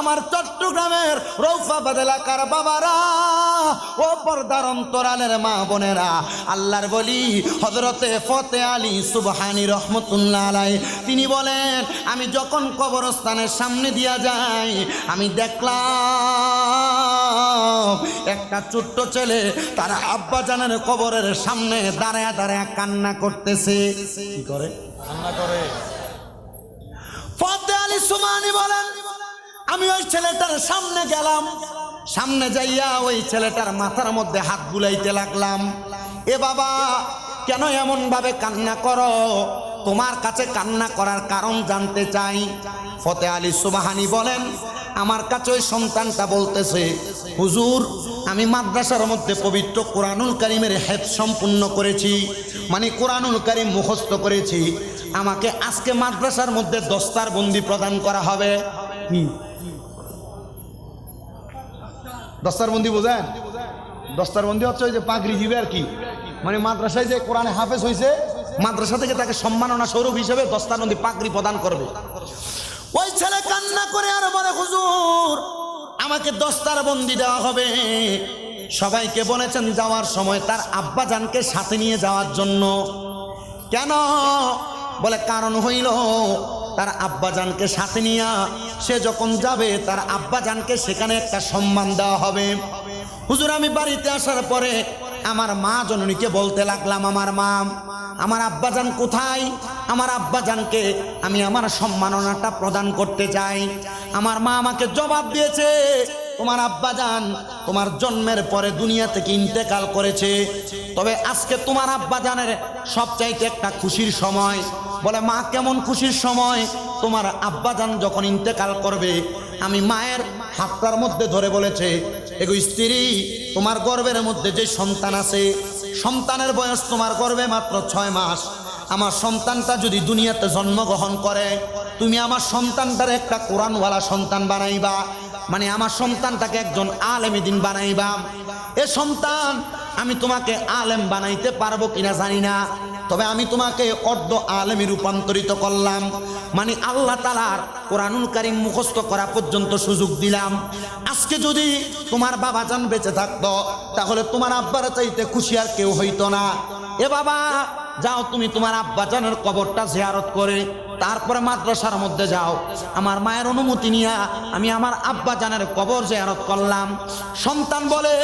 আমার চট্টগ্রামের রৌফাবাদ এলাকার বাবারা ও পর্দার অন্তরালের মা বোনেরা আল্লাহর বলি হজরতে ফতে আলী সুবহানি রহমতুল্লাহ আলাই তিনি বলেন আমি যখন কবরস্থানের সামনে দিয়া যাই আমি দেখলাম একটা ছোট্ট ছেলে তার আব্বা জানের কবরের সামনে দাঁড়ায় দাঁড়ায় কান্না করতেছে। কি করে? রান্না করে। ফতে আলী সুমানি বলেন আমি ওই ছেলেটার সামনে গেলাম। সামনে যাইয়া ওই ছেলেটার মাথার মধ্যে হাত বুলাইতে লাগলাম। এ বাবা, কেন এমন ভাবে কান্না করো? তোমার কাছে কান্না করার কারণ জানতে চাই। ফতে আলী সুবাহানি বলেন, আমার কাছে ওই সন্তানটা বলতেছে, হুজুর, আমি মাদ্রাসার মধ্যে পবিত্র কোরআনুল কারিমের হেদ সম্পূর্ণ করেছি মানে কোরআনুল কারিম মুখস্থ করেছি। আমাকে আজকে মাদ্রাসার মধ্যে দস্তার বন্দি প্রদান করা হবে। কি দস্তার বন্দি বোঝেন? দস্তার বন্দি হচ্ছে ওই যে পাগড়ি দিবে আর কি। মানে মাদ্রাসায় যে কোরআনে হাফেজ হয়েছে মাদ্রাসা থেকে তাকে সম্মাননা স্বরূপ হিসেবে দস্তার বন্দি পাগড়ি প্রদান করবে। ওই ছেলে কান্না করে আর বলে, হুজুর, আমাকে দস্তার বন্দি দেওয়া হবে। সবাইকে বলেছেন, যাওয়ার সময় তার আব্বা জানকে সাথে নিয়ে যাওয়ার জন্য। কেন? বলে, কারণ হইল তার আব্বাজানকে সাথে নিয়া সে যখন যাবে, তার আব্বাজানকে সেখানে একটা সম্মান দেওয়া হবে। হুজুর, আমি বাড়িতে আসার পরে আমার মা জননীকে বলতে লাগলাম, আমার মা, আমার আব্বাজান কোথায়? আমার আব্বাজানকে আমি আমার সম্মাননাটা প্রদান করতে চাই। আমার মা আমাকে জবাব দিয়েছে তোমার আব্বা আব্বাজান তোমার জন্মের পরে দুনিয়া থেকে ইন্তেকাল করেছে। তবে আজকে তোমার আব্বা আব্বাজানের সবচাইতে একটা খুশির সময়। বলে, মা, কেমন খুশির সময়? তোমার আব্বা আব্বাজান যখন ইন্তেকাল করবে, আমি মায়ের হাতটার মধ্যে ধরে বলেছে, এগো স্ত্রী, তোমার গর্বের মধ্যে যে সন্তান আছে, সন্তানের বয়স তোমার গর্বে মাত্র ছয় মাস। আমার সন্তানটা যদি দুনিয়াতে জন্মগ্রহণ করে, তুমি আমার সন্তানটার একটা কোরআনওয়ালা সন্তান বানাইবা। মানে আমার সন্তানটাকে একজন আলেমী দিন বানাইবা। এ সন্তান, আমি তোমাকে আলেম বানাইতে পারব কিনা জানি না, তবে আমি তোমাকে অর্ধ আলেমে রূপান্তরিত করলাম। মানে আল্লাহ তালার কোরআনুল কারিম মুখস্থ করা পর্যন্ত সুযোগ দিলাম। আজকে যদি তোমার বাবা জান বেঁচে থাকতো, তাহলে তোমার আব্বার চাইতে খুশি আর কেউ হইতো না। এ বাবা, যাও তুমি তোমার আব্বা জানের কবরটা জিয়ারত করে। তারপরে মাদ্রাসার মধ্যে যাও। আমার মায়ের অনুমতি নিয়ে আমি আমার আব্বা জানের কবর জিয়ারত করলাম। সন্তান বলে,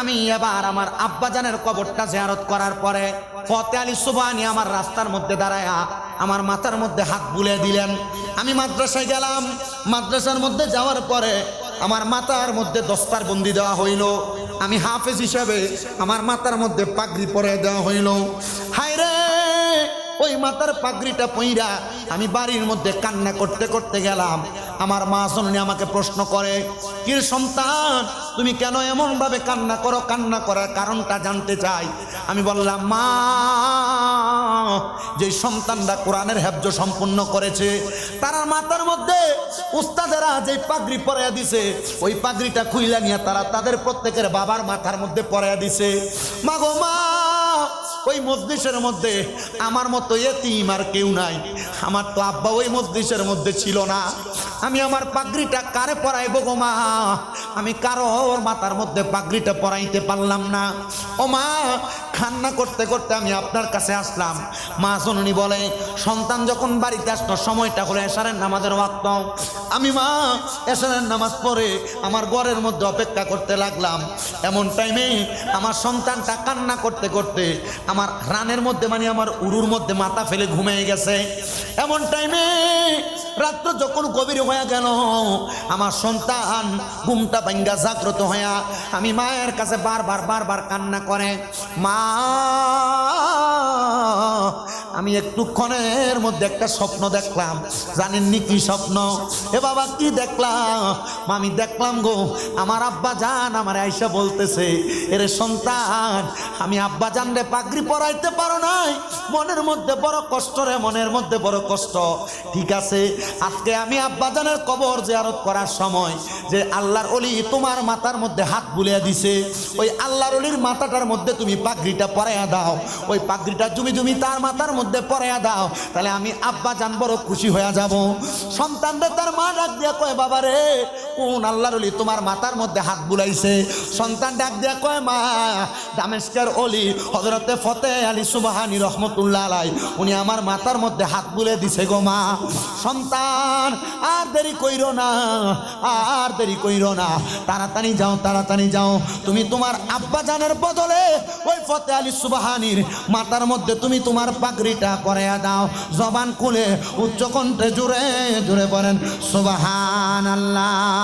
আমি এবার আমার আব্বাজানের কবরটা জিয়ারত করার পরে ফতে আলী সুবানি আমার রাস্তার মধ্যে দাঁড়ায়া আমার মাথার মধ্যে হাত বুলে দিলেন। আমি মাদ্রাসায় গেলাম। মাদ্রাসার মধ্যে যাওয়ার পরে আমার মাথার মধ্যে দস্তার বন্দি দেওয়া হইল। আমি হাফেজ হিসাবে আমার মাথার মধ্যে পাগড়ি পরে দেওয়া হইল। হায় রে ওই মাথার পাগড়িটা পইরা আমি বাড়ির মধ্যে কান্না করতে করতে গেলাম। আমার মা জননী আমাকে প্রশ্ন করে, কির সন্তান, তুমি কেন এমন ভাবে কান্না করো? কান্না করার কারণটা জানতে চাই। আমি বললাম, মা যে সন্তানরা কোরআনের হেফজ সম্পূর্ণ করেছে, তারা মাথার মধ্যে উস্তাদেরা যে পাগড়ি পরাইয়া দিছে, ওই পাগড়িটা খুইলা নিয়ে তারা তাদের প্রত্যেকের বাবার মাথার মধ্যে পরাইয়া দিছে। মা গো মা ওই মসজিষের মধ্যে আমার মতো এতিম আর কেউ নাই। আমার তো আব্বা ওই মসজিষের মধ্যে ছিল না। আমি আমার পাগড়িটা কারে পরাইব গো মা? আমি কারও ওর মাথার মধ্যে পাগড়িটা পরাইতে পারলাম না। ও মা, খান্না করতে করতে আমি আপনার কাছে আসলাম। মা জননী বলে, সন্তান যখন বাড়িতে আসতো, সময়টা হলো এসারের নামাজের ওয়াক্ত। আমি মা এসারের নামাজ পড়ে আমার ঘরের মধ্যে অপেক্ষা করতে লাগলাম। এমন টাইমে আমার সন্তানটা কান্না করতে করতে আমার রানের মধ্যে মানে আমার উরুর মধ্যে মাথা ফেলে ঘুমিয়ে গেছে। এমন টাইমে রাত্র যখন গভীর হয়ে গেল, আমার সন্তান ঘুমটা ভাঙ্গা জাগ্রত হয়া আমি মায়ের কাছে বারবার বারবার কান্না করে, মা আমি একটুক্ষণের মধ্যে একটা স্বপ্ন দেখলাম। জানেননি কি স্বপ্ন? এ বাবা, কি দেখলাম? আমি দেখলাম গো, আমার আব্বা জান আমার আইসা বলতেছে, এরে সন্তান, আমি আব্বা জান রে, পাগড়ি পরাইতে পারো নাই। মনের মধ্যে বড় কষ্ট রে, মনের মধ্যে বড় কষ্ট। ঠিক আছে, আজকে আমি আব্বা জানের কবর জিয়ারত করার সময় যে আল্লাহর অলি তোমার মাথার মধ্যে হাত বুলিয়া দিছে, ওই আল্লাহর অলির মাথাটার মধ্যে তুমি পাগড়িটা পরাইয়া দাও। ওই পাগড়িটা জুমি জুমি তার মাথার মধ্যে মধ্যে পড়াইয়া দাও। তাহলে আমি আব্বা জান বড় খুশি হয়ে যাব। সন্তানদের তার মা ডাক দিয়া কয় বাবা রে কোন আল্লাহর অলি তোমার মাথার মধ্যে হাত বুলাইছে? সন্তান ডাক দিয়া কয়, মা, দামেস্কের অলি হজরতে ফতে আলী সুবাহানি রহমতুল্লাহ আলাই, উনি আমার মাথার মধ্যে হাত বুলে দিছে গো মা। সন্তান, আর দেরি কইরো না, আর দেরি কইরো না। তাড়াতাড়ি যাও তাড়াতাড়ি যাও। তুমি তোমার আব্বা জানের বদলে ওই ফতে আলী সুবাহানির মাথার মধ্যে তুমি তোমার পাগড়িটা করাইয়া দাও। জবান খুলে উচ্চ কণ্ঠে জুড়ে জুড়ে বলেন সুবাহান আল্লাহ